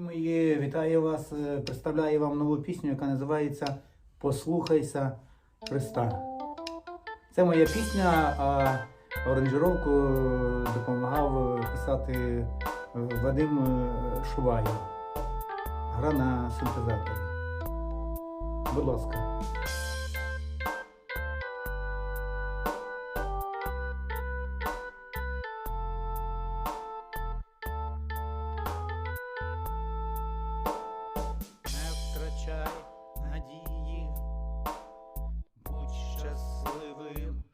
Мої вітаю вас. е, Представляю вам нову пісню, яка називається Послухайся Христа. Це моя пісня, а оранжировку допомагав писати е, Вадим Шувай. Гра на синтезаторі. Будь ласка. Втрачай надії, будь щасливим,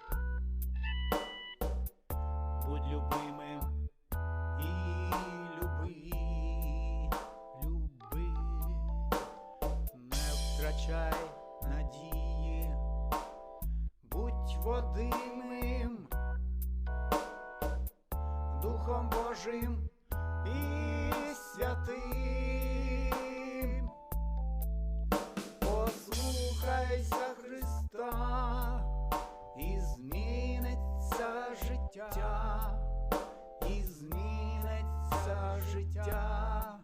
будь любимим і люби, люби, не втрачай надії, будь водимим, Духом Божим і святим. Послухайся Христа, і зміниться життя, і зміниться життя.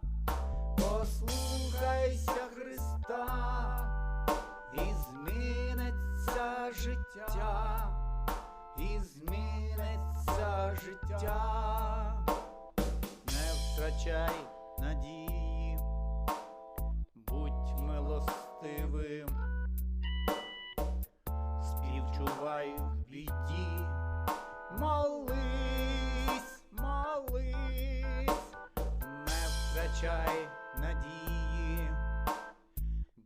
Послухайся Христа, і зміниться життя, і зміниться життя. Не втрачай надії втрачай надії,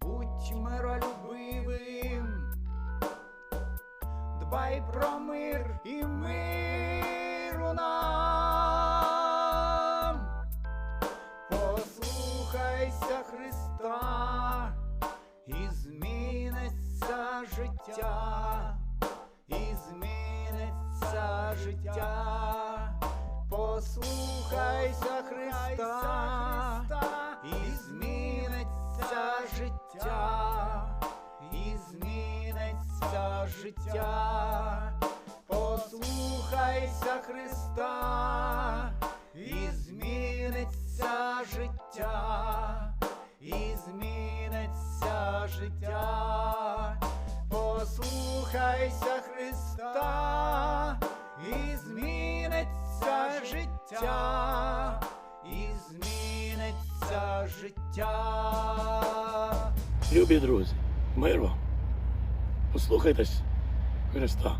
будь миролюбивим, дбай про мир і миру нам. Послухайся Христа, і зміниться життя, і зміниться життя. Послухайся Христа, життя. Послухайся Христа, і зміниться життя, і зміниться життя. Послухайся Христа, і зміниться життя, і зміниться життя. Любі друзі, мир вам. Послухайтесь Христа.